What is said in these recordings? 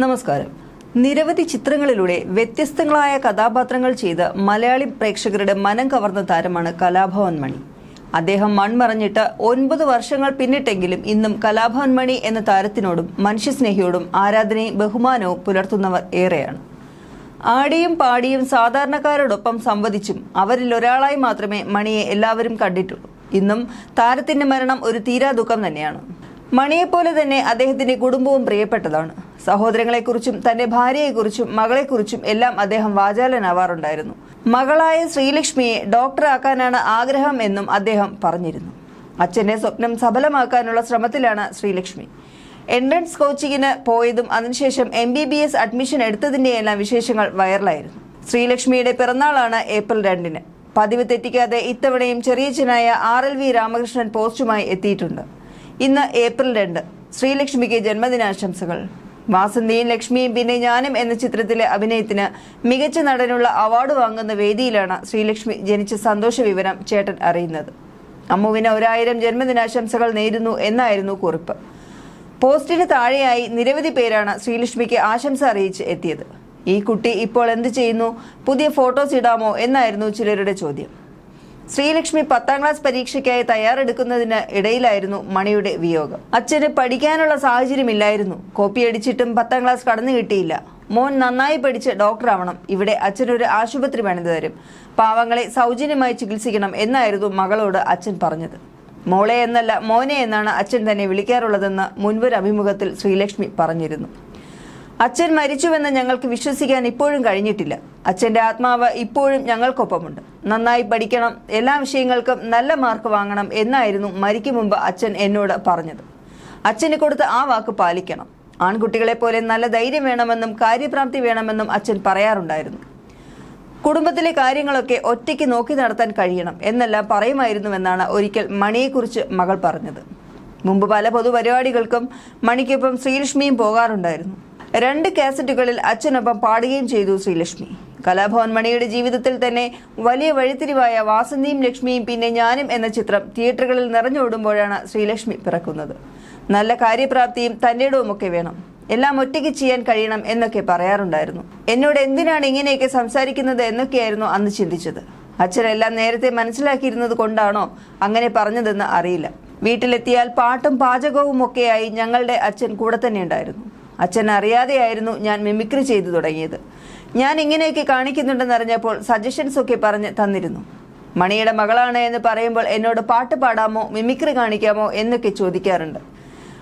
നമസ്കാരം. നിരവധി ചിത്രങ്ങളിലൂടെ വ്യത്യസ്തങ്ങളായ കഥാപാത്രങ്ങൾ ചെയ്ത് മലയാളി പ്രേക്ഷകരുടെ മനം കവർന്ന താരമാണ് കലാഭവൻ മണി അദ്ദേഹം മൺമറഞ്ഞിട്ട് ഒൻപത് വർഷങ്ങൾ പിന്നിട്ടെങ്കിലും ഇന്നും കലാഭവൻ മണി എന്ന താരത്തിനോടും മനുഷ്യസ്നേഹിയോടും ആരാധനയും ബഹുമാനവും പുലർത്തുന്നവർ ഏറെയാണ്. ആടിയും പാടിയും സാധാരണക്കാരോടൊപ്പം സംവദിച്ചും അവരിൽ ഒരാളായി മാത്രമേ മണിയെ എല്ലാവരും കണ്ടിട്ടുള്ളൂ. ഇന്നും താരത്തിന്റെ മരണം ഒരു തീരാ ദുഃഖം തന്നെയാണ്. മണിയെപ്പോലെ തന്നെ അദ്ദേഹത്തിന്റെ കുടുംബവും പ്രിയപ്പെട്ടതാണ്. സഹോദരങ്ങളെക്കുറിച്ചും തന്റെ ഭാര്യയെക്കുറിച്ചും മകളെക്കുറിച്ചും എല്ലാം അദ്ദേഹം വാചാലനാവാറുണ്ടായിരുന്നു. മകളായ ശ്രീലക്ഷ്മിയെ ഡോക്ടറാക്കാനാണ് ആഗ്രഹം എന്നും അദ്ദേഹം പറഞ്ഞിരുന്നു. അച്ഛന്റെ സ്വപ്നം സഫലമാക്കാനുള്ള ശ്രമത്തിലാണ് ശ്രീലക്ഷ്മി. എൻട്രൻസ് കോച്ചിങ്ങിന് പോയതും അതിനുശേഷം M B B S admission എടുത്തതിന്റെയെല്ലാം വിശേഷങ്ങൾ വൈറലായിരുന്നു. ശ്രീലക്ഷ്മിയുടെ പിറന്നാളാണ് ഏപ്രിൽ രണ്ടിന്. പതിവ് തെറ്റിക്കാതെ ഇത്തവണയും ചെറിയച്ഛനായ ആർ എൽ വി രാമകൃഷ്ണൻ പോസ്റ്റുമായി എത്തിയിട്ടുണ്ട്. ഇന്ന് ഏപ്രിൽ രണ്ട്. ശ്രീലക്ഷ്മിക്ക് ജന്മദിനാശംസകൾ. വാസന്തിയും ലക്ഷ്മിയും പിന്നെ ഞാനും എന്ന ചിത്രത്തിലെ അഭിനയത്തിന് മികച്ച നടനുള്ള അവാർഡ് വാങ്ങുന്ന വേദിയിലാണ് ശ്രീലക്ഷ്മി ജനിച്ച സന്തോഷ വിവരം ചേട്ടൻ അറിയുന്നത്. അമ്മുവിന് ഒരായിരം ജന്മദിനാശംസകൾ നേരുന്നു എന്നായിരുന്നു കുറിപ്പ്. പോസ്റ്റിന് താഴെയായി നിരവധി പേരാണ് ശ്രീലക്ഷ്മിക്ക് ആശംസ അറിയിച്ച് എത്തിയത്. ഈ കുട്ടി ഇപ്പോൾ എന്ത് ചെയ്യുന്നു? പുതിയ ഫോട്ടോസ് ഇടാമോ? എന്നായിരുന്നു ചിലരുടെ ചോദ്യം. ശ്രീലക്ഷ്മി പത്താം ക്ലാസ് പരീക്ഷയ്ക്കായി തയ്യാറെടുക്കുന്നതിന് ഇടയിലായിരുന്നു മണിയുടെ വിയോഗം. അച്ഛന് പഠിക്കാനുള്ള സാഹചര്യമില്ലായിരുന്നു. കോപ്പി അടിച്ചിട്ടും പത്താം ക്ലാസ് കടന്നു കിട്ടിയില്ല. മോൻ നന്നായി പഠിച്ച് ഡോക്ടറാവണം ഇവിടെ അച്ഛനൊരു ആശുപത്രി പണിതു തരും. പാവങ്ങളെ സൗജന്യമായി ചികിത്സിക്കണം എന്നായിരുന്നു മകളോട് അച്ഛൻ പറഞ്ഞത്. മോളെ എന്നല്ല മോനെ എന്നാണ് അച്ഛൻ തന്നെ വിളിക്കാറുള്ളതെന്ന് മുൻപൊരു അഭിമുഖത്തിൽ ശ്രീലക്ഷ്മി പറഞ്ഞിരുന്നു. അച്ഛൻ മരിച്ചുവെന്ന് ഞങ്ങൾക്ക് വിശ്വസിക്കാൻ ഇപ്പോഴും കഴിഞ്ഞിട്ടില്ല. അച്ഛന്റെ ആത്മാവ് ഇപ്പോഴും ഞങ്ങൾക്കൊപ്പമുണ്ട്. നന്നായി പഠിക്കണം എല്ലാ വിഷയങ്ങൾക്കും നല്ല മാർക്ക് വാങ്ങണം എന്നായിരുന്നു മരിക്കും മുമ്പ് അച്ഛൻ എന്നോട് പറഞ്ഞത്. അച്ഛന് കൊടുത്ത ആ വാക്ക് പാലിക്കണം. ആൺകുട്ടികളെ പോലെ നല്ല ധൈര്യം വേണമെന്നും കാര്യപ്രാപ്തി വേണമെന്നും അച്ഛൻ പറയാറുണ്ടായിരുന്നു. കുടുംബത്തിലെ കാര്യങ്ങളൊക്കെ ഒറ്റയ്ക്ക് നോക്കി നടത്താൻ കഴിയണം എന്നെല്ലാം പറയുമായിരുന്നുവെന്നാണ് ഒരിക്കൽ മണിയെക്കുറിച്ച് മകൾ പറഞ്ഞത്. മുമ്പ് പല പൊതുപരിപാടികൾക്കും മണിക്കൊപ്പം ശ്രീലക്ഷ്മിയും പോകാറുണ്ടായിരുന്നു. രണ്ട് കാസറ്റുകളിൽ അച്ഛനൊപ്പം പാടുകയും ചെയ്തു ശ്രീലക്ഷ്മി. കലാഭവൻ മണിയുടെ ജീവിതത്തിൽ തന്നെ വലിയ വഴിത്തിരിവായ വാസന്തിയും ലക്ഷ്മിയും പിന്നെ ഞാനും എന്ന ചിത്രം തിയേറ്ററുകളിൽ നിറഞ്ഞോടുമ്പോഴാണ് ശ്രീലക്ഷ്മി പിറക്കുന്നത്. നല്ല കാര്യപ്രാപ്തിയും തന്റേടവുമൊക്കെ വേണം. എല്ലാം ഒറ്റയ്ക്ക് ചെയ്യാൻ കഴിയണം എന്നൊക്കെ പറയാറുണ്ടായിരുന്നു. എന്നോട് എന്തിനാണ് ഇങ്ങനെയൊക്കെ സംസാരിക്കുന്നത് എന്നൊക്കെയായിരുന്നു അന്ന് ചിന്തിച്ചത്. അച്ഛനെല്ലാം നേരത്തെ മനസ്സിലാക്കിയിരുന്നത് കൊണ്ടാണോ അങ്ങനെ പറഞ്ഞതെന്ന് അറിയില്ല. വീട്ടിലെത്തിയാൽ പാട്ടും പാചകവും ഒക്കെയായി ഞങ്ങളുടെ അച്ഛൻ കൂടെ തന്നെ ഉണ്ടായിരുന്നു. അച്ഛൻ അറിയാതെയായിരുന്നു ഞാൻ മിമിക്രി ചെയ്തു തുടങ്ങിയത്. ഞാൻ ഇങ്ങനെയൊക്കെ കാണിക്കുന്നുണ്ടെന്നറിഞ്ഞപ്പോൾ സജഷൻസ് ഒക്കെ പറഞ്ഞ് തന്നിരുന്നു. മണിയുടെ മകളാണ് എന്ന് പറയുമ്പോൾ എന്നോട് പാട്ട് പാടാമോ മിമിക്രി കാണിക്കാമോ എന്നൊക്കെ ചോദിക്കാറുണ്ട്.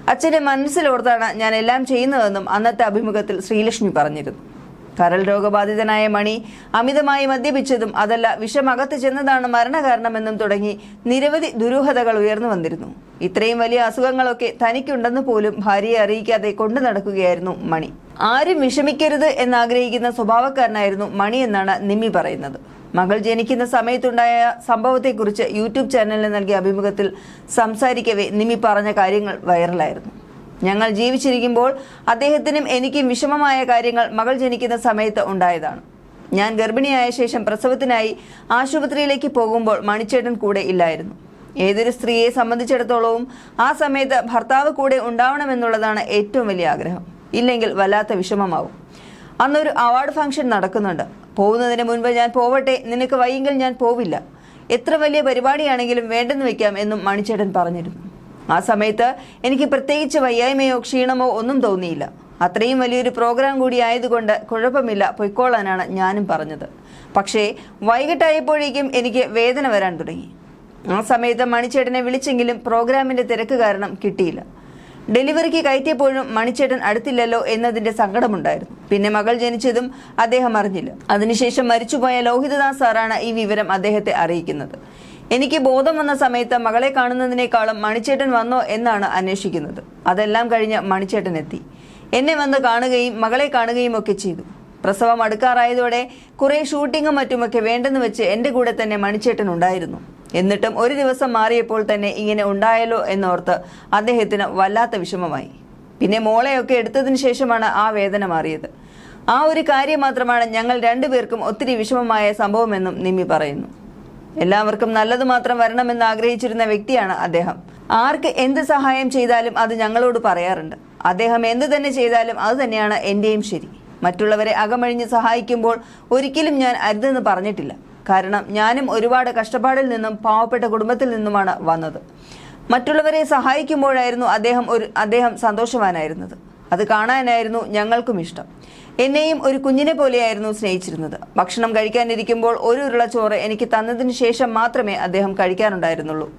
അച്ഛന്റെ മനസ്സിലോർത്താണ് ഞാൻ എല്ലാം ചെയ്യുന്നതെന്നും അന്നത്തെ അഭിമുഖത്തിൽ ശ്രീലക്ഷ്മി പറഞ്ഞിരുന്നു. കരൾ രോഗബാധിതനായ മണി അമിതമായി മദ്യപിച്ചതും അതല്ല വിഷമകത്ത് ചെന്നതാണ് മരണകാരണമെന്നും തുടങ്ങി നിരവധി ദുരൂഹതകൾ ഉയർന്നു വന്നിരുന്നു. ഇത്രയും വലിയ അസുഖങ്ങളൊക്കെ തനിക്കുണ്ടെന്ന് പോലും ഭാര്യയെ അറിയിക്കാതെ കൊണ്ടു നടക്കുകയായിരുന്നു മണി. ആരും വിഷമിക്കരുത് എന്നാഗ്രഹിക്കുന്ന സ്വഭാവക്കാരനായിരുന്നു മണി എന്നാണ് നിമ്മി പറയുന്നത്. മകൾ ജനിക്കുന്ന സമയത്തുണ്ടായ സംഭവത്തെക്കുറിച്ച് യൂട്യൂബ് ചാനലിന് നൽകിയ അഭിമുഖത്തിൽ സംസാരിക്കവേ നിമി പറഞ്ഞ കാര്യങ്ങൾ വൈറലായിരുന്നു. ഞങ്ങൾ ജീവിച്ചിരിക്കുമ്പോൾ അദ്ദേഹത്തിനും എനിക്കും വിഷമമായ കാര്യങ്ങൾ മകൾ ജനിക്കുന്ന സമയത്ത് ഉണ്ടായതാണ്. ഞാൻ ഗർഭിണിയായ ശേഷം പ്രസവത്തിനായി ആശുപത്രിയിലേക്ക് പോകുമ്പോൾ മണിച്ചേട്ടൻ കൂടെ ഇല്ലായിരുന്നു. ഏതൊരു സ്ത്രീയെ സംബന്ധിച്ചിടത്തോളവും ആ സമയത്ത് ഭർത്താവ് കൂടെ ഉണ്ടാവണമെന്നുള്ളതാണ് ഏറ്റവും വലിയ ആഗ്രഹം. ഇല്ലെങ്കിൽ വല്ലാത്ത വിഷമമാവും. അന്നൊരു അവാർഡ് ഫംഗ്ഷൻ നടക്കുന്നുണ്ട്. പോകുന്നതിന് മുൻപ് ഞാൻ പോവട്ടെ നിനക്ക് വയ്യെങ്കിൽ ഞാൻ പോവില്ല. എത്ര വലിയ പരിപാടിയാണെങ്കിലും വേണ്ടെന്ന് വെക്കാം എന്നും മണിച്ചേട്ടൻ പറഞ്ഞിരുന്നു. ആ സമയത്ത് എനിക്ക് പ്രത്യേകിച്ച് വയ്യായ്മയോ ക്ഷീണമോ ഒന്നും തോന്നിയില്ല. അത്രയും വലിയൊരു പ്രോഗ്രാം കൂടി ആയതുകൊണ്ട് കുഴപ്പമില്ല പൊയ്ക്കോളാനാണ് ഞാനും പറഞ്ഞത്. പക്ഷേ വൈകിട്ടായപ്പോഴേക്കും എനിക്ക് വേദന വരാൻ തുടങ്ങി. ആ സമയത്ത് മണിച്ചേട്ടനെ വിളിച്ചെങ്കിലും പ്രോഗ്രാമിന്റെ തിരക്ക് കാരണം കിട്ടിയില്ല. ഡെലിവറിക്ക് കയറ്റിയപ്പോഴും മണിച്ചേട്ടൻ അടുത്തില്ലല്ലോ എന്നതിന്റെ സങ്കടമുണ്ടായിരുന്നു. പിന്നെ മകൾ ജനിച്ചതും അദ്ദേഹം അറിഞ്ഞില്ല. അതിനുശേഷം മരിച്ചുപോയ ലോഹിതദാസ് സാറാണ് ഈ വിവരം അദ്ദേഹത്തെ അറിയിക്കുന്നത്. എനിക്ക് ബോധം വന്ന സമയത്ത് മകളെ കാണുന്നതിനേക്കാളും മണിച്ചേട്ടൻ വന്നോ എന്നാണ് അന്വേഷിക്കുന്നത്. അതെല്ലാം കഴിഞ്ഞ് മണിച്ചേട്ടൻ എത്തി. എന്നെ വന്ന് കാണുകയും മകളെ കാണുകയും ഒക്കെ ചെയ്തു. പ്രസവം അടുക്കാറായതോടെ കുറെ ഷൂട്ടിങ്ങും മറ്റുമൊക്കെ വേണ്ടെന്ന് വെച്ച് എന്റെ കൂടെ തന്നെ മണിച്ചേട്ടൻ ഉണ്ടായിരുന്നു. എന്നിട്ടും ഒരു ദിവസം മാറിയപ്പോൾ തന്നെ ഇങ്ങനെ ഉണ്ടായല്ലോ എന്നോർത്ത് അദ്ദേഹത്തിന് വല്ലാത്ത വിഷമമായി. പിന്നെ മോളെയൊക്കെ എടുത്തതിന് ശേഷമാണ് ആ വേദന മാറിയത്. ആ ഒരു കാര്യം മാത്രമാണ് ഞങ്ങൾ രണ്ടുപേർക്കും ഒത്തിരി വിഷമമായ സംഭവമെന്നും നിമ്മി പറയുന്നു. എല്ലാവർക്കും നല്ലത് മാത്രം വരണമെന്ന് ആഗ്രഹിച്ചിരുന്ന വ്യക്തിയാണ് അദ്ദേഹം. ആർക്ക് എന്ത് സഹായം ചെയ്താലും അത് ഞങ്ങളോട് പറയാറുണ്ട്. അദ്ദേഹം എന്ത് തന്നെ ചെയ്താലും അത് തന്നെയാണ് എന്റെയും ശരി. മറ്റുള്ളവരെ അകമഴിഞ്ഞ് സഹായിക്കുമ്പോൾ ഒരിക്കലും ഞാൻ അരുതെന്ന് പറഞ്ഞിട്ടില്ല. കാരണം ഞാനും ഒരുപാട് കഷ്ടപ്പാടിൽ നിന്നും പാവപ്പെട്ട കുടുംബത്തിൽ നിന്നുമാണ് വന്നത്. മറ്റുള്ളവരെ സഹായിക്കുമ്പോഴായിരുന്നു അദ്ദേഹം ഒരു അദ്ദേഹം സന്തോഷവാനായിരുന്നത്. അത് കാണാനായിരുന്നു ഞങ്ങൾക്കും ഇഷ്ടം. എന്നെയും ഒരു കുഞ്ഞിനെ പോലെയായിരുന്നു സ്നേഹിച്ചിരുന്നത്. ഭക്ഷണം കഴിക്കാനിരിക്കുമ്പോൾ ഒരു ഉരുള ചോറ് എനിക്ക് തന്നതിന് ശേഷം മാത്രമേ അദ്ദേഹം കഴിക്കാറുണ്ടായിരുന്നുള്ളൂ.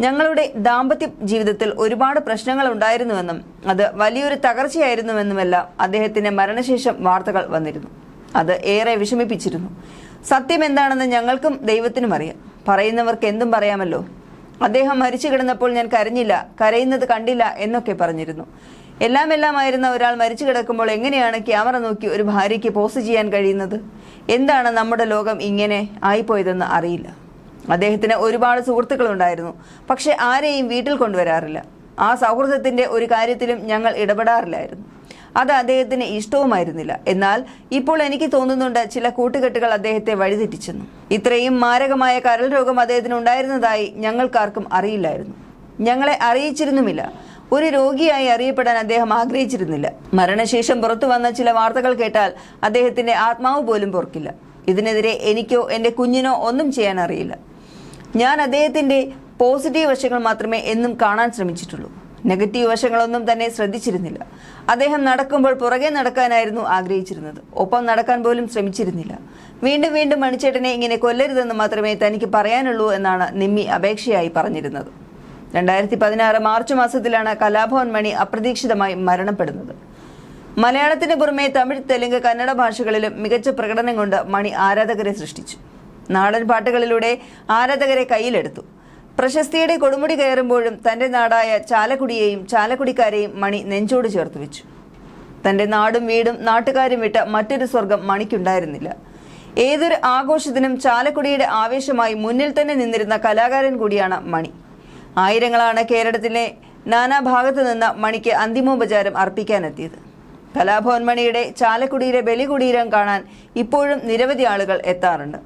ഞങ്ങളുടെ ദാമ്പത്യ ജീവിതത്തിൽ ഒരുപാട് പ്രശ്നങ്ങൾ ഉണ്ടായിരുന്നുവെന്നും അത് വലിയൊരു തകർച്ചയായിരുന്നുവെന്നുമെല്ലാം അദ്ദേഹത്തിന്റെ മരണശേഷം വാർത്തകൾ വന്നിരുന്നു. അത് ഏറെ വിഷമിപ്പിച്ചിരുന്നു. സത്യം എന്താണെന്ന് ഞങ്ങൾക്കും ദൈവത്തിനും അറിയാം. പറയുന്നവർക്ക് എന്തും പറയാമല്ലോ. അദ്ദേഹം മരിച്ചു കിടന്നപ്പോൾ ഞാൻ കരഞ്ഞില്ല കരയുന്നത് കണ്ടില്ല എന്നൊക്കെ പറഞ്ഞിരുന്നു. എല്ലാം എല്ലാമായിരുന്ന ഒരാൾ മരിച്ചു കിടക്കുമ്പോൾ എങ്ങനെയാണ് ക്യാമറ നോക്കി ഒരു ഭാര്യയ്ക്ക് പോസ്റ്റ് ചെയ്യാൻ കഴിയുന്നത്? എന്താണ് നമ്മുടെ ലോകം ഇങ്ങനെ ആയിപ്പോയതെന്ന് അറിയില്ല. അദ്ദേഹത്തിന് ഒരുപാട് സുഹൃത്തുക്കളുണ്ടായിരുന്നു. പക്ഷെ ആരെയും വീട്ടിൽ കൊണ്ടുവരാറില്ല. ആ സൗഹൃദത്തിന്റെ ഒരു കാര്യത്തിലും ഞങ്ങൾ ഇടപെടാറില്ലായിരുന്നു. അത് അദ്ദേഹത്തിന് ഇഷ്ടവുമായിരുന്നില്ല. എന്നാൽ ഇപ്പോൾ എനിക്ക് തോന്നുന്നുണ്ട് ചില കൂട്ടുകെട്ടുകൾ അദ്ദേഹത്തെ വഴിതെറ്റിച്ചെന്നു. ഇത്രയും മാരകമായ കരൾ രോഗം അദ്ദേഹത്തിന് ഉണ്ടായിരുന്നതായി ഞങ്ങൾക്കാർക്കും അറിയില്ലായിരുന്നു. ഞങ്ങളെ അറിയിച്ചിരുന്നുമില്ല. ഒരു രോഗിയായി അറിയപ്പെടാൻ അദ്ദേഹം ആഗ്രഹിച്ചിരുന്നില്ല. മരണശേഷം പുറത്തു വന്ന ചില വാർത്തകൾ കേട്ടാൽ അദ്ദേഹത്തിന്റെ ആത്മാവ് പോലും പൊറുക്കില്ല. ഇതിനെതിരെ എനിക്കോ എന്റെ കുഞ്ഞിനോ ഒന്നും ചെയ്യാൻ അറിയില്ല. ഞാൻ അദ്ദേഹത്തിന്റെ പോസിറ്റീവ് വശങ്ങൾ മാത്രമേ എന്നും കാണാൻ ശ്രമിച്ചിട്ടുള്ളൂ. നെഗറ്റീവ് വശങ്ങളൊന്നും തന്നെ ശ്രദ്ധിച്ചിരുന്നില്ല. അദ്ദേഹം നടക്കുമ്പോൾ പുറകെ നടക്കാനായിരുന്നു ആഗ്രഹിച്ചിരുന്നത്. ഒപ്പം നടക്കാൻ പോലും ശ്രമിച്ചിരുന്നില്ല. വീണ്ടും വീണ്ടും മണിച്ചേട്ടനെ ഇങ്ങനെ കൊല്ലരുതെന്ന് മാത്രമേ തനിക്ക് പറയാനുള്ളൂ എന്നാണ് നിമ്മി അപേക്ഷയായി പറഞ്ഞിരുന്നത്. രണ്ടായിരത്തി പതിനാറ് മാർച്ച് മാസത്തിലാണ് കലാഭവൻ മണി അപ്രതീക്ഷിതമായി മരണപ്പെടുന്നത്. മലയാളത്തിന് പുറമെ തമിഴ് തെലുങ്ക് കന്നഡ ഭാഷകളിലും മികച്ച പ്രകടനം കൊണ്ട് മണി ആരാധകരെ സൃഷ്ടിച്ചു. നാടൻ പാട്ടുകളിലൂടെ ആരാധകരെ കയ്യിലെടുത്തു. പ്രശസ്തിയുടെ കൊടുമുടി കയറുമ്പോഴും തന്റെ നാടായ ചാലക്കുടിയെയും ചാലക്കുടിക്കാരെയും മണി നെഞ്ചോട് ചേർത്ത് വെച്ചു. തന്റെ നാടും വീടും നാട്ടുകാരും വിട്ട മറ്റൊരു സ്വർഗം മണിക്കുണ്ടായിരുന്നില്ല. ഏതൊരു ആഘോഷത്തിനും ചാലക്കുടിയുടെ ആവേശമായി മുന്നിൽ തന്നെ നിന്നിരുന്ന കലാകാരൻ കൂടിയാണ് മണി. ആയിരങ്ങളാണ് കേരളത്തിലെ നാനാഭാഗത്തു നിന്ന് മണിക്ക് അന്തിമോപചാരം അർപ്പിക്കാനെത്തിയത്. കലാഭവൻ മണിയുടെ ചാലക്കുടിയിലെ ബലികുടീരം കാണാൻ ഇപ്പോഴും നിരവധി ആളുകൾ എത്താറുണ്ട്.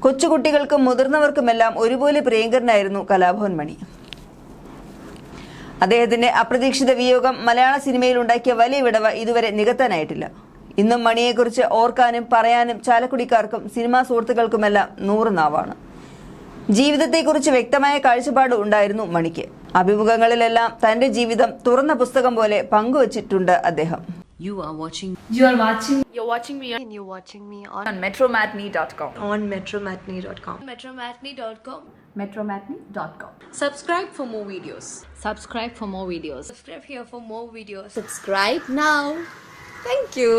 കൊച്ചുകുട്ടികൾക്കും മുതിർന്നവർക്കുമെല്ലാം ഒരുപോലെ പ്രിയങ്കരനായിരുന്നു കലാഭവൻ മണി. അദ്ദേഹത്തിന്റെ അപ്രതീക്ഷിത വിയോഗം മലയാള സിനിമയിൽ ഉണ്ടാക്കിയ വലിയ വിടവ് ഇതുവരെ നികത്താനായിട്ടില്ല. ഇന്നും മണിയെക്കുറിച്ച് ഓർക്കാനും പറയാനും ചാലക്കുടിക്കാർക്കും സിനിമാ സുഹൃത്തുക്കൾക്കുമെല്ലാം നൂറ് നാവാണ്. ജീവിതത്തെക്കുറിച്ച് വ്യക്തമായ കാഴ്ചപ്പാട് ഉണ്ടായിരുന്നു മണിക്ക് അഭിമുഖങ്ങളിലെല്ലാം തന്റെ ജീവിതം തുറന്ന പുസ്തകം പോലെ പങ്കുവച്ചിട്ടുണ്ട് അദ്ദേഹം You are watching You are watching You're watching me and you're watching me on, on metromatney.com. on metromatney.com. metromatney.com. Metromatney.com. Subscribe for more videos. subscribe for more videos Subscribe here for more videos. Subscribe now. Thank you.